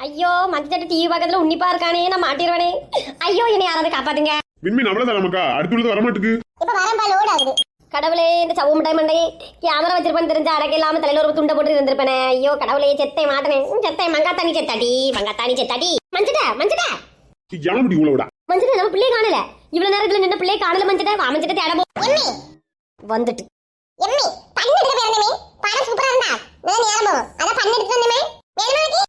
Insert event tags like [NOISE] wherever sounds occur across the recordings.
ஐயோ மஞ்சள் டிவி பக்கத்துல உன்னிப்பா இருக்கானே நான் மாட்டிடுவேனே ஐயோ என்னை யாராவது காப்பாத்துங்க. விண்மீன் அவ்வளவுதான் நமக்கா அடுத்து உள்ளது வரமாட்டுக்கு. இப்ப வரம்பா லோட் ஆகுது. கடவுளே இந்த சவு மிட்டாய் மண்டை. கேமரா வச்சிருப்பேன்னு தெரிஞ்ச அடக்க இல்லாம தலையில ஒரு துண்டை போட்டு இருந்திருப்பேனே. ஐயோ கடவுளே செத்தை மாட்டனே. செத்தை மங்காத்தானி செத்தாடி மங்காத்தானி செத்தாடி. மஞ்சட்ட மஞ்சட்ட. ஏன் முடி உள்ள விடா. மஞ்சட்ட நம்ம பிள்ளைய காணல. இவ்வளவு நேரத்துல நின்ன பிள்ளைய காணல மஞ்சட்ட. வா மஞ்சட்ட தேட போ. எம்மி. வந்துட்டு. எம்மி பண்ணெடுக்க பிறந்தமே படம் சூப்பரா இருந்தா. நான் ஞாபகம் அத பண்ணெடுத்து வந்தமே. வேணுமா?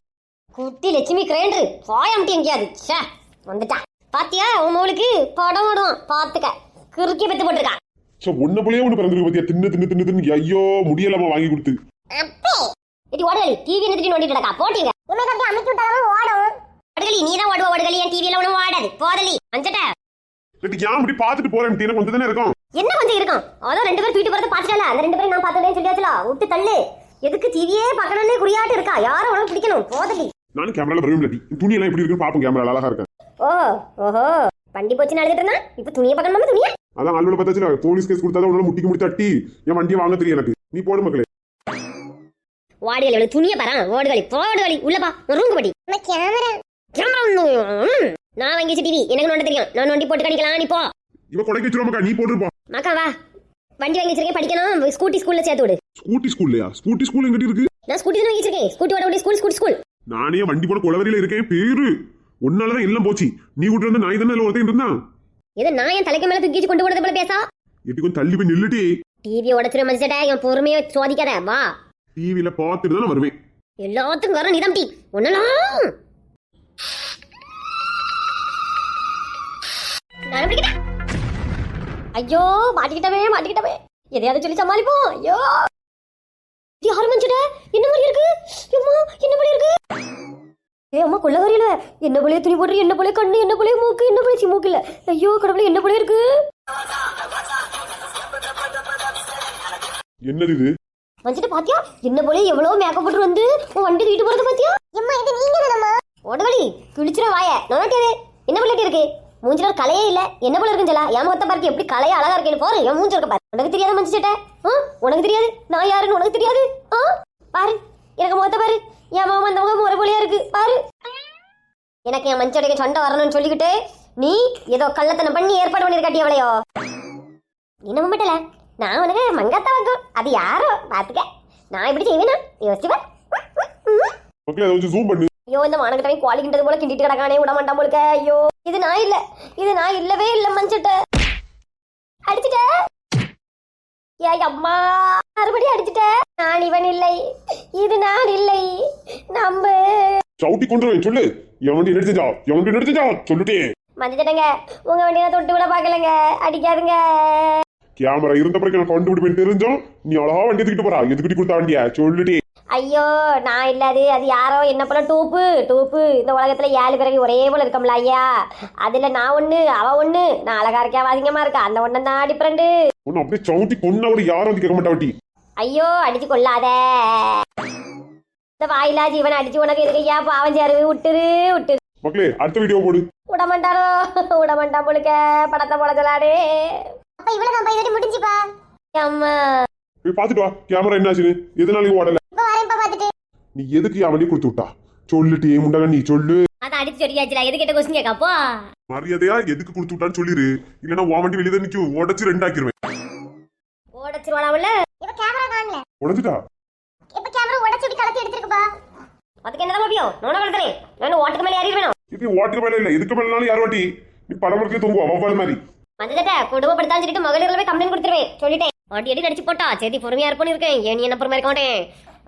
குட்டி லட்சுமி கிரைண்டர். போயாமட்டி எங்கேயாது? ச்சே வந்துட்டா பாத்தியா? உன் மவளுக்கு படம் ஓடும் பாத்துக்க. கிறுக்கி பெத்து போட்டிருக்கா சோ ஒன்ன போலயே ஒண்ணு பிறந்திருக்கு பத்தியா? தின்னு தின்னு தின்னு தின்னு. ஐயோ முடியலாம வாங்கி கொடுத்து. அப்பே! இடி ஓடுகளி டிவி நிறுத்தி நோண்டிட்டு கிடக்கா? போட்டீங்க. இவன் அப்படி அமைச்சு விட்டாலும் ஓடும். ஓடுகளி நீ தான் ஓடுவ ஓடுகளி என் டிவியில ஒன்றும் ஓடாது. போதலி மஞ்சட்ட இல்லாட்டி ஏன் முடி பாத்துட்டு போறேன் டீன கொஞ்சம் தானே இருக்கும். என்ன கொஞ்சம் இருக்கும்? அதான் ரெண்டு பேரும் தூக்கிட்டு போறத பாத்துட்டல அந்த ரெண்டு பேரும் நான் பார்த்ததே சொல்லியாச்சுல? விட்டு தள்ளு. எதுக்கு டிவியே பார்க்கணும்னு குறியாட்டு இருக்கா? யாரும் உனக்கு பிடிக்கணும். போதலி நானும் கேமரால வரும் இல்லாட்டி துணி எல்லாம் எப்படி இருக்குன்னு பாப்போம் கேமரா அழகா இருக்கேன் ஓ ஓஹோ. வண்டி போச்சு நடந்துட்டு இருந்தா இப்ப துணியை பார்க்கணுமா துணியா? அதான் ஆளுநர் பார்த்தாச்சுல போலீஸ் கேஸ் கொடுத்தாதான் உன்னால முட்டிக்கு முடி தட்டி என் வண்டியை வாங்க தெரியும் எனக்கு. நீ போடு மக்களே. வாடிகள் எவ்வளவு துணியை பாரு. ஓடுகளி போடுகளி. உள்ளப்பா ரூங்கு படி. நம்ம கேமரா கேமரா. நான் வாங்கி வச்ச டிவி எனக்கு நோண்ட தெரியும். நான் நோண்டி போட்டு கணிக்கலாம் நீ போ. இவ கொடைக்கு வச்சிருவாமக்கா நீ போட்டுருப்பா. மக்கா வா. வண்டி வாங்கி வச்சிருக்கேன் படிக்கணும். ஸ்கூட்டி ஸ்கூல்ல சேர்த்து விடு. ஸ்கூட்டி ஸ்கூல்லையா ஸ்கூட்டி ஸ்கூல் எங்கிட்ட இருக்கு? நான் ஸ்கூட்டி தான் வாங்கி வச்சிருக்கேன். ஸ்கூட்டி ஓட ஸ்கூல் ஸ்கூல் ஸ்கூல் நானே வண்டி போன குளவரியில இருக்கேன் பேரு. உன்னாலதான் எல்லாம் போச்சு. நீ விட்டு வந்த நாய் தானே ஒருத்தன் இருந்தான் இதை நான் என் தலைக்கு மேல தூக்கி கொண்டு போனது போல பேசா? எட்டி கொஞ்சம் தள்ளி போய் நில்லுட்டி. டிவி உடச்சிரு மதிச்சிட்ட என் பொறுமையை சோதிக்காத வா. டிவியில பார்த்துட்டு தான் வருவேன். எல்லாத்துக்கும் வர நிதம் டி. ஒன்னலாம். ஐயோ மாட்டிக்கிட்டவே மாட்டிக்கிட்டவே. எதையாவது சொல்லி சமாளிப்போம். ஐயோ. இது யாரு மஞ்சுட என்ன மாதிரி இருக்கு? அம்மா என்ன மாதிரி இருக்கு? ஏ அம்மா கொள்ள வரையில என்ன போலயே துணி போடுற என்ன போலயே கண்ணு என்ன போலயே மூக்கு என்ன போலயே மூக்கு இல்ல. ஐயோ கடவுளே என்ன போலயே இருக்கு? என்னது இது? மஞ்சுட்ட பாத்தியா? என்ன போலயே எவ்வளவு மேக்கப் போட்டு வந்து உன் வண்டி போறது பாத்தியா? எம்மா இது நீங்க தானம்மா ஓடுவழி கிழிச்சிட வாய நோட்டியது என்ன பிள்ளைட்டு இருக்கு? மூஞ்சில ஒரு கலையே இல்ல. என்ன போல இருக்குன்னு சொல்லா? என் முகத்தை பார்க்க எப்படி கலையா அழகா இருக்கேன்னு. போற என் மூஞ்சி இருக்க பாரு. உனக்கு தெரியாத மஞ்சிட்ட உனக்கு தெரியாது? நான் யாருன்னு உனக்கு தெரியாது? பாரு எனக்கு முகத்தை பாரு. என் மாமா அந்த முகம் ஒரு போலியா இருக்கு. பாரு. எனக்கு என் மஞ்சளுக்கு சண்டை வரணும்னு சொல்லிக்கிட்டு நீ ஏதோ கள்ளத்தனம் பண்ணி ஏற்பாடு பண்ணிருக்காட்டி எவ்வளையோ என்ன மட்டும் நான் உனக்கு மங்காத்தா வைக்கும் அது யாரோ? பாத்துக்க. நான் இப்படி செய்வேனா? யோசிச்சு பார். அதை வச்சு ஜூம் பண்ணு. ஐயோ இந்த மானகட்டவை கிண்டது போல கிண்டிட்டு கிடக்கானே விட மாட்டான் போலுக்க ஐயோ இது நான் இல்ல. இது நான் இல்லவே இல்ல மஞ்சட்ட அடிச்சிட்ட. ஏய் அம்மா மறுபடியும் அடிச்சிட்ட. நான் இவன் இல்லை. இது நான் இல்லை. நம்ப. சவுட்டி கொண்டு சொல்லு. நடிச்சா என் வண்டி நடிச்சா சொல்லிட்டே. மஞ்சட்டங்க உங்க வண்டியை தொட்டு விட பாக்கலங்க அடிக்காதுங்க. கேமரா இருந்த பிறகு நான் கண்டுபிடிப்பேன் தெரிஞ்சோம் நீ அழகா வண்டி தூக்கிட்டு போறா. எதுக்கிட்டி கொடுத்தா வண்டியா? சொல்லிட்டே. ஐயோ நான் இல்ல அது அது யாரோ என்ன போல டூப்பு டூப்பு. இந்த உலகத்துல ஏழு பிறகு ஒரே போல இருக்கோம்ல ஐயா. அதுல நான் ஒண்ணு அவ ஒண்ணு. நான் அழகா இருக்கா வாசிங்கமா இருக்கா? அந்த ஒண்ணு தான் டிஃபரெண்ட் ஒன்னு அப்படியே சவுட்டி கொன்ன ஒரு யாரும் வந்து கேட்க மாட்டா வட்டி. ஐயோ அடிச்சு கொள்ளாத. இந்த வாயிலா ஜீவன் அடிச்சு உனக்கு எதுக்கு ஐயா பாவம் சேரு விட்டுரு விட்டுரு மக்களே அடுத்த வீடியோ போடு. விட மாட்டாரோ? விட மாட்டான் போலுக்க படத்தை போட சொல்லாடே. அப்ப இதோட முடிஞ்சுப்பா. அம்மா. போய் பாத்துட்டு வா கேமரா என்னாச்சுன்னு எதனாலையும் ஓடல. நீ எதுக்கு வண்டி கொடுத்து விட்டா? சொல்லுட்டே முண்டக நீ சொல்லு. அதான் அடிச்சு சொல்லியாச்சுல எது கேட்ட கொஸ்டின் கேட்காப்போ மரியாதையா எதுக்கு கொடுத்து விட்டான்னு சொல்லிரு. இல்லைன்னா உன் வண்டி வெளியே நிக்கும் உடச்சு ரெண்டாக்கிருவேன். ஓடச்சிருவானாவில்ல இப்ப கேமரா காணல. உடச்சிட்டா இப்ப கேமரா உடைச்சு இப்படி கலத்தி எடுத்துருக்குப்பா அதுக்கு என்னதான் முக்கியம் நோன வளர்த்தனே. நான் ஓட்டுக்கு மேலே ஏறி வேணும் இது ஓட்டுக்கு மேல இல்ல இதுக்கு மேலனாலும் யார் வாட்டி? நீ படம் முடிக்க தூங்குவா வவ்வால் மாதிரி. மஞ்சட்ட குடும்பப்படுத்தான்னு சொல்லிட்டு மகளிர்ல போய் கம்ப்ளைண்ட் கொடுத்துருவேன். சொல்லிட்டேன். ஆட்டி அடி நடிச்சு போட்டா சரி பொறுமையா இருப்போன்னு இருக்கேன். ஏன் நீ என்ன பொறுமையா இருக்க மாட்டேன்?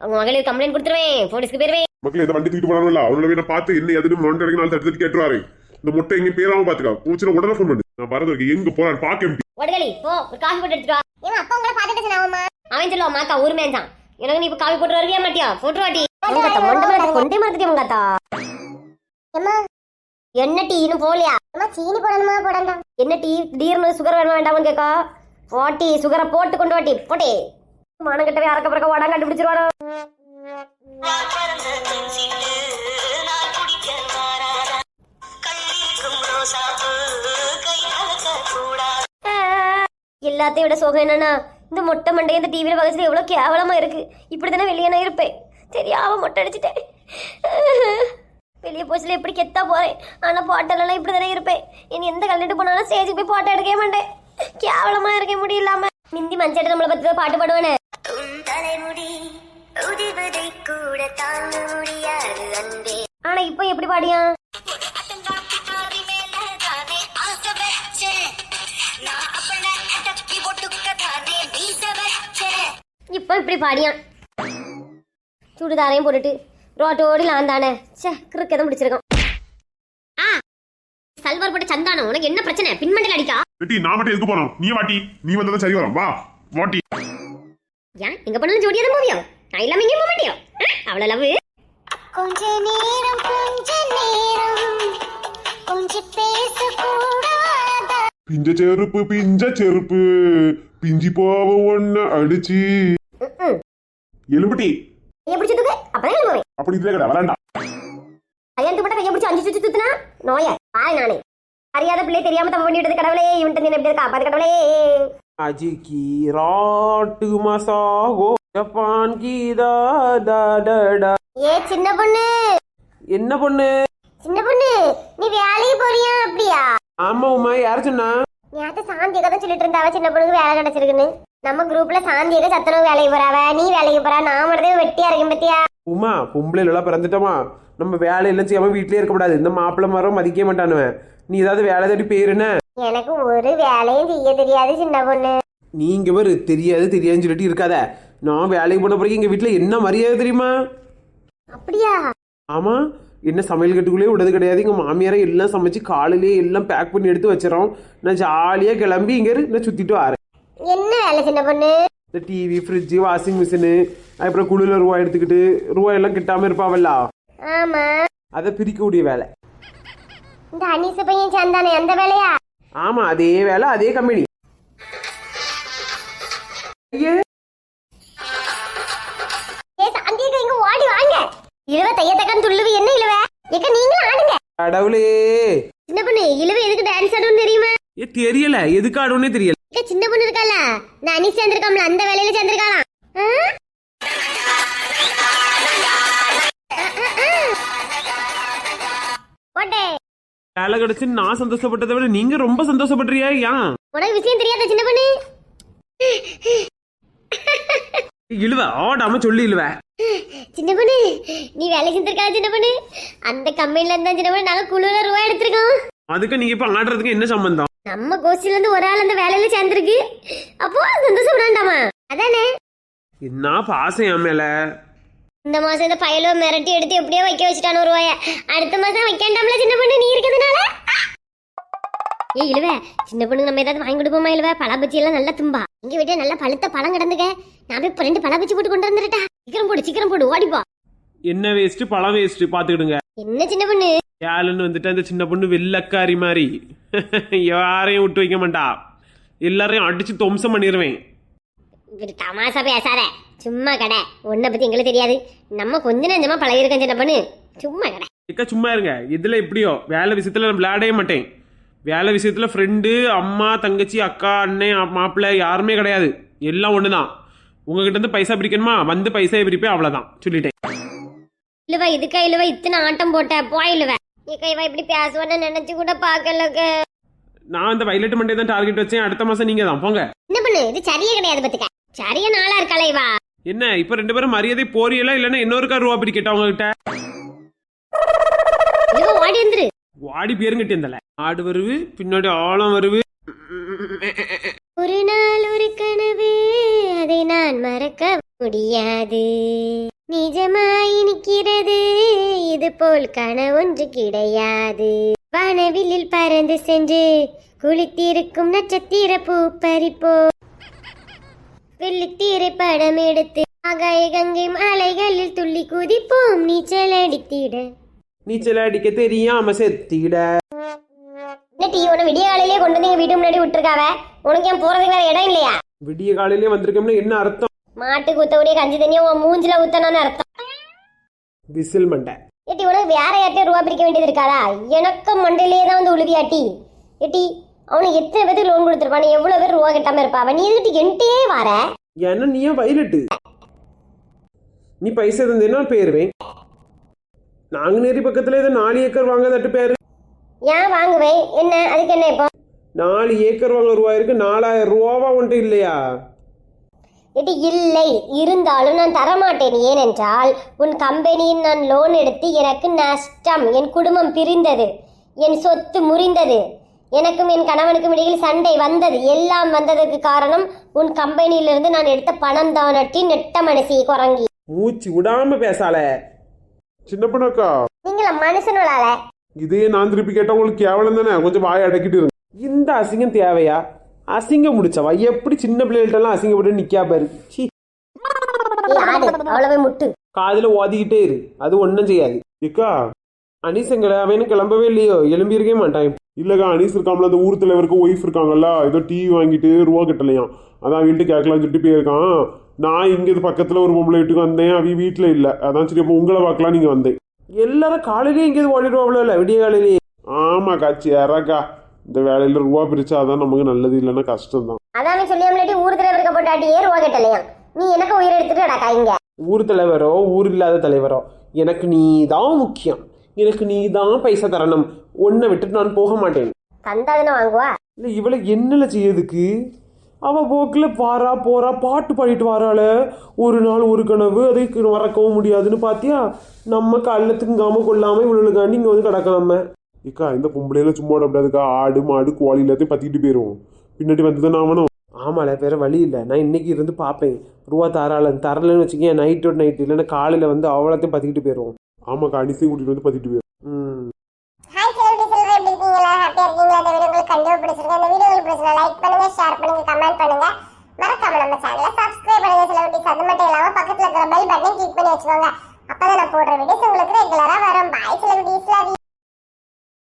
அவங்க மகளிர் கம்ப்ளைண்ட் கொடுத்துருவேன். போலீஸ்க்கு போயிருவேன். மக்கள் இந்த வண்டி தூக்கிட்டு போனாங்கல்ல அவங்கள போய் நான் பார்த்து என்ன எதுன்னு மொண்டை நாள் தடுத்து கேட்டுருவாரு. இந்த முட்டை எங்க பேராம பாத்துக்கா. பூச்சின உடனே ஃபோன் பண்ணு. நான் வரது எங்க போறான்னு பாக்க ஓடுகளி போ ஒரு காஃபி போட்டு எடுத்துட்டு வா. ஏன் அப்பா உங்களை பாத்துட்டு சொன்னாவம்மா அவன் சொல்லுவான் மாக்கா ஊர் மேஞ்சான். எனக்கு நீ இப்ப காவி போட்டு வருவியா மாட்டியா? போட்டு வாட்டி கொண்டே மறந்துட்டே மங்காத்தா அம்மா என்ன டீ இன்னும் போகலையா அம்மா சீனி போடணுமா போடண்டா என்ன டீ? திடீர்னு சுகர் வேணுமா வேண்டாம்னு கேக்கா. வாட்டி சுகரை போட்டு கொண்டு வாட்டி போட்டே. மானங்கிட்டவே அறக்க பிறக்க வாடா கண்டுபிடிச்சிருவாரோ? எல்லாத்தையும் விட சோகம் என்னன்னா இந்த மொட்டை மண்டை இந்த டிவியில பக்கத்துல எவ்வளவு கேவலமா இருக்கு. இப்படி தானே வெளியே நான் இருப்பேன். தெரியாம மொட்டை அடிச்சிட்டேன். வெளியே போச்சுல இப்படி கெத்தா போறேன்? ஆனா பாட்டெல்லாம் இப்படி தானே இருப்பேன். இனி எந்த கல்யாணத்துக்கு போனாலும் ஸ்டேஜுக்கு போய் போட்டோ எடுக்கவே மாட்டேன். கேவலமா இருக்க முடியலாம. மிந்தி மஞ்சள் நம்மளை பத்தி தான் பாட்டு பாடுவானே. உன் தலைமுடி உதிர்வதை கூட தாங்க முடியாது அன்பே. ஆனா இப்போ எப்படி பாடியா? இப்போ இப்படி பாடியான் சுடுதாரையும் போட்டுட்டு ரோட்டோடி லாந்தானே சே கிறுக்கதான் முடிச்சிருக்கான் ஆ சல்வார் போட்ட சந்தானம் உனக்கு என்ன பிரச்சனை? பின்மண்டில் அடிக்கா? வெட்டி நான் மட்டும் எதுக்கு போறோம்? நீ வாட்டி நீ வந்தா சரி வரும். வா வாட்டி. ஏன் எங்க போனாலும் ஜோடியா தான் போவியோ? நான் இல்லாம எங்கேயும் போக மாட்டியோ? அவ்வளவு லவ். கொஞ்ச நேரம் கொஞ்ச நேரம். கொஞ்சம் பேசக்கூடாதா? பிஞ்ச செருப்பு பிஞ்ச செருப்பு. பிஞ்சி போவ ஒண்ணு அடிச்சு. எலும்பட்டி. கையை பிடிச்சி தூக்கு அப்பதான் எழும்புவேன் அப்படி இதுல கடை வராண்டா. கல்யாணத்து மட்டும் கையை பிடிச்சி அஞ்சு சுத்தி சுத்தினா நோய பாய் நானே. அறியாத பிள்ளை தெரியாம தப்பு பண்ணிட்டு கடவுளே இவன்ட்டு நீ எப்படி காப்பாது கடவுளே. அஜிக்கீராட்டு ஜப்பான் கீதா சின்ன பொண்ணு. என்ன பொண்ணு? சின்ன பொண்ணு நீ வேலைக்கு போறியா அப்படியா? ஆமா உமா யார் சொன்னா? நேத்து சாந்தி கதை சொல்லிட்டு சின்ன பொண்ணுக்கு வேலை கிடைச்சிருக்குன்னு. நம்ம குரூப்ல சாந்தி கதை சத்தனும் வேலைக்கு போறாவ நீ வேலைக்கு போறா நான் மட்டும் வெட்டியா இருக்கேன் பத்தியா? உமா பொம்பளை எல்லாம் பிறந்துட்டோமா? நம்ம வேலை எல்லாம் செய்யாம வீட்லயே இருக்க இந்த மாப்பிள்ளை மரம் மதிக்க மாட்டானுவன் நீ ஏதாவது வேலை தேடி பேருன எனக்கு ஒரு வேலையும் செய்ய தெரியாது சின்ன பொண்ணு. நீங்க பேர் தெரியாது தெரியாதுன்னு சொல்லிட்டு இருக்காத. நான் வேலைக்கு போன பிறகு எங்க வீட்டுல என்ன மரியாதை தெரியுமா? அப்படியா? ஆமா என்ன சமையல் கட்டுக்குள்ளேயே விடுறது கிடையாது. எங்க மாமியாரை எல்லாம் சமைச்சு காலையிலேயே எல்லாம் பேக் பண்ணி எடுத்து வச்சிடறோம். நான் ஜாலியா கிளம்பி இங்க நான் சுத்திட்டு வரேன். என்ன வேலை சின்ன பொண்ணு? இந்த டிவி ஃப்ரிட்ஜு வாஷிங் மிஷினு அப்புறம் குளிரில் ரூபா எடுத்துக்கிட்டு ரூபா எல்லாம் கிட்டாம இருப்பாவல்ல? ஆமா. அதை பிரிக்கக்கூடிய வேலை. இந்த அனிசு பையன் சேர்ந்தானே அந்த வேலையா? ஆமா அதே வேலை அதே கம்பெனி ஐயே. ஏ இழுவ தையத்தக்கான்னு துள்ளுவி என்ன இழுவ? ஏக்க நீங்களும் ஆடுங்க. கடவுளே. சின்ன பொண்ணு இழுவ எதுக்கு டான்ஸ் ஆடுன்னு தெரியுமா? ஏ தெரியல. எதுக்கு தெரியல. ஏக்க சின்ன பொண்ணு இருக்கால நான் அனிஸ் சேர்ந்திருக்காம்ல அந்த வேலையில சேர்ந்திருக்காளாம். ஆ? வேலை கிடைச்சு நான் சந்தோஷப்பட்டதை விட நீங்க ரொம்ப சந்தோஷப்படுறியா ஏன் உனக்கு விஷயம் தெரியாத சின்ன பொண்ணு? இழுவ ஆடாம சொல்லி இழுவ. சின்ன பொண்ணு நீ வேலை செஞ்சிருக்கா சின்ன பொண்ணு. அந்த கம்பெனில இருந்தா சின்ன பொண்ணு நாங்க குழுல ரூபா எடுத்திருக்கோம். அதுக்கு நீங்க இப்ப ஆடுறதுக்கு என்ன சம்பந்தம்? நம்ம கோஷ்டில இருந்து ஒரு ஆள் அந்த வேலையில சேர்ந்திருக்கு. அப்போ சந்தோஷப்படாண்டாமா அதானே? என்ன பாசம் என் மேல? இந்த மாசம் இந்த பயலோ மிரட்டி எடுத்து எப்படியோ வைக்க வச்சுட்டான ரூபாய அடுத்த மாசம் வைக்காண்டாம்ல சின்ன பொண்ணு நீ இருக்கிறதுனால? ஏய் இழுவ சின்ன பொண்ணு நம்ம ஏதாவது வாங்கி கொடுப்போமா இழுவ? பழ பச்சி எல்லாம் நல்லா தும்பா. எங்க வீட்டுல நல்ல பழுத்த பழம் கிடந்துக்க நான் போய் இப்ப ரெண்டு பழ பச்சி போட்டு கொண்டு வந்துட்டா சீக்கிரம் போடு சீக்கிரம் போடு ஓடிப்போ என்ன வேஸ்ட் பழம் வேஸ்ட் பாத்துக்கிடுங்க. என்ன சின்ன பொண்ணு? ஏழுன்னு வந்துட்டு அந்த சின்ன பொண்ணு வெள்ளக்காரி மாதிரி. [LAUGHS] யாரையும் விட்டு வைக்க மாட்டா. எல்லாரையும் அடிச்சு துவம்சம் பண்ணிடுவேன் இவரு தமாசா பேசாத. சும்மா கடை. உன்னை பத்தி எங்களுக்கு தெரியாது. நம்ம கொஞ்ச நெஞ்சமா பழகிருக்கோம் சின்ன பொண்ணு. சும்மா கடை. ஏக்கா சும்மா இருங்க. இதுல எப்படியோ வேலை விஷயத்துல நான் விளையாடவே மாட்டேன். வேலை விஷயத்துல ஃப்ரெண்டு அம்மா தங்கச்சி அக்கா அண்ணன் மாப்பிள்ளை யாருமே கிடையாது. எல்லாம் ஒண்ணுதான். உங்ககிட்ட இருந்து பைசா பிரிக்கணுமா? வந்து பைசா பிரிப்பேன் அவ்வளவுதான். சொல்லிட்டேன். இல்லவா இதுக்கா இல்லவா இத்தனை ஆட்டம் போட்ட. போயிலுவ ஏக்கா இவ இப்படி பேசுவான்னு நினைச்சு கூட பாக்கலக்க நான் இந்த வயலட் மண்டே தான் டார்கெட் வச்சேன். அடுத்த மாசம் நீங்க தான் போங்க. என்ன பண்ணு இது சரியே கிடையாது பத்துக்க. சரியா நாளா இருக்காளே இவா என்ன இப்ப ரெண்டு பேரும் மரியாதை போறீங்களா இல்லைன்னா இன்னொருக்கா ரூபா பிரிக்கட்டா உங்ககிட்ட? இவ ஓடி வந்துரு. வாடி பேருங்கிட்டே இருந்தல. ஆடு வருவு பின்னாடி ஆழம் வருவு. ஒரு நாள் ஒரு கனவு அதை நான் மறக்க முடியாது. நிஜமாய் நிற்கிறது இது போல் கனவொன்று கிடையாது. வானவில்லில் பறந்து சென்று குளித்திருக்கும் நட்சத்திர பூ பறிப்போ வெள்ளித்தீரை படம் எடுத்து ஆகாய கங்கை மலைகளில் துள்ளி குதிப்போம். நீச்சல் அடித்திட. நீச்சல் அடிக்க தெரியாம செத்திட. என்ன டீ உன விடிய காலையிலே கொண்டு வந்து எங்க வீட்டு முன்னாடி விட்டுருக்காவ? உனக்கு ஏன் போறதுக்கு வேற இடம் இல்லையா? விடிய காலையிலே வந்திருக்கோம்னா என்ன அர்த்தம்? மாட்டுக்கு ஊத்தக்கூடிய கஞ்சி தண்ணியை உன் மூஞ்சில ஊத்தணும்னு அர்த்தம். விசில் மண்டை. உனக்கு வேற யார்ட்டையும் ரூபா பிரிக்க வேண்டியது இருக்காதா? எனக்கு மண்டையிலேயே தான் வந்து உழுவியாட்டி ஏட்டி அவனுக்கு எத்தனை பேருக்கு லோன் கொடுத்துருப்பான் எவ்வளவு பேர் ரூபா கட்டாம இருப்பா? அவன் நீ எதுக்கிட்டு என்கிட்டயே வர? ஏன்னா நீ ஏன் வயலட்டு நீ பைசா தந்தேன்னா நான் போயிருவேன். நாங்குநேரி பக்கத்துல ஏதோ நாலு ஏக்கர் வாங்க தட்டு பேரு. ஏன் வாங்குவேன்? என்ன? அதுக்கு என்ன இப்போ? நாலு ஏக்கர் வாங்க ரூபாய் இருக்கு நாலாயிரம் ரூபாவா உன்ட்டு இல்லையா? இது இல்லை. இருந்தாலும் நான் தரமாட்டேன். ஏனென்றால் உன் கம்பெனியில் நான் லோன் எடுத்து எனக்கு நஷ்டம் என் குடும்பம் பிரிந்தது என் சொத்து முறிந்தது. எனக்கும் என் கணவனுக்கும் இடையில் சண்டை வந்தது. எல்லாம் வந்ததற்கு காரணம் உன் கம்பெனியிலிருந்து நான் எடுத்த பணம் தானட்டி நெட்ட மனசி குரங்கி. மூச்சு விடாம பேசால சின்ன பொண்ணாக்கா நீங்கள மனுஷனோளால? இதையே நான் திருப்பி கேட்டா உங்களுக்கு கேவலம் தானே? கொஞ்சம் வாயை அடக்கிட்டு இருங்க. இந்த அசிங்கம் தேவையா? அசிங்கம் முடிச்சவா? எப்படி சின்ன பிள்ளைகள்ட்டெல்லாம் அசிங்கப்பட்டு நிக்கா பாரு. அவ்வளவே முட்டு. காதுல ஓதிக்கிட்டே இரு. அது ஒன்றும் செய்யாது. ஏக்கா. அனிசங்கட அவனும் கிளம்பவே இல்லையோ? எழும்பியிருக்கவே மாட்டான். இல்லக்கா அனீஸ் இருக்காமல அந்த ஊர் தலைவருக்கு ஒய்ஃப் இருக்காங்கல்ல ஏதோ டிவி வாங்கிட்டு ரூபா கட்டலையாம். அதான் வீட்டு கேட்கலாம்னு சொல்லிட்டு போயிருக்கான். நான் இங்க பக்கத்துல ஒரு பொம்பளை வீட்டுக்கு வந்தேன் அவ வீட்டுல இல்ல. அதான் சரி அப்போ உங்களை பார்க்கலாம் நீங்க வந்தேன். எல்லாரும் காலையிலேயே எங்கேயாவது ஓடிடுவாங்களோ இல்லை? விடிய காலையிலேயே. ஆமாக்கா சேரக்கா. இந்த வேலையில ரூபா பிரிச்சாதான் நமக்கு நல்லது இல்லைன்னா கஷ்டம் தான் அதான் சொல்லியாமலாட்டி ஊர் தலைவருக்க போட்டாட்டி ஏர் ஓகட்டலையா நீ எனக்கு உயிர் எடுத்துட்டு இங்க. ஊர் தலைவரோ ஊர் இல்லாத தலைவரோ எனக்கு நீ தான் முக்கியம். எனக்கு நீ தான் பைசா தரணும். உன்னை விட்டுட்டு நான் போக மாட்டேன். தந்தாதானே வாங்குவா? இல்லை இவளை என்னல செய்யறதுக்கு? அவ போக்கில் வாரா போறா பாட்டு பாடிட்டு வாராள. ஒரு நாள் ஒரு கனவு அதை மறக்கவும் முடியாதுன்னு பாத்தியா? நம்ம கல்ல திங்காம கொள்ளாம இவளுக்காண்டி இங்க வந்து கிடக்க நம்ம ஏக்கா இந்த பொம்பளையில சும்மா விடக்கூடாதுக்கா ஆடு மாடு கோழி எல்லாத்தையும் பத்திக்கிட்டு போயிடுவோம் பின்னாடி வந்து தானே ஆகணும். ஆமால வேற வழி இல்லை. நான் இன்னைக்கு இருந்து பார்ப்பேன். ரூபா தராள தரலன்னு வச்சுக்கேன் நைட்டோட நைட் இல்லைன்னா காலையில் வந்து அவ்வளோத்தையும் பற்றிக்கிட்டு போயிடுவோம் ஆமாக்கா அனிசையும் கூட்டிட்டு வந்து பத்திட்டு போயிடும் ம் ஹாய் செலிபிரிட்டி செல்வா எப்படி இருக்கீங்களா ஹாப்பியா இருக்கீங்களா? இந்த வீடியோ உங்களுக்கு கண்டிப்பா பிடிச்சிருக்கு இந்த வீடியோ உங்களுக்கு பிடிச்சிருந்தா லைக் பண்ணுங்க ஷேர் பண்ணுங்க கமெண்ட் பண்ணுங்க. மறக்காம நம்ம சேனலை சப்ஸ்கிரைப் பண்ணுங்க அது மட்டும் பக்கத்துல இருக்கிற பெல் பட்டனை கிளிக் பண்ணி வச்சுக்கோங்க. அப்பதான் நான் போடுற வீடியோஸ் உங்களுக்கு ரெகுலரா வரும். பாய் செலிபிரிட்டிஸ்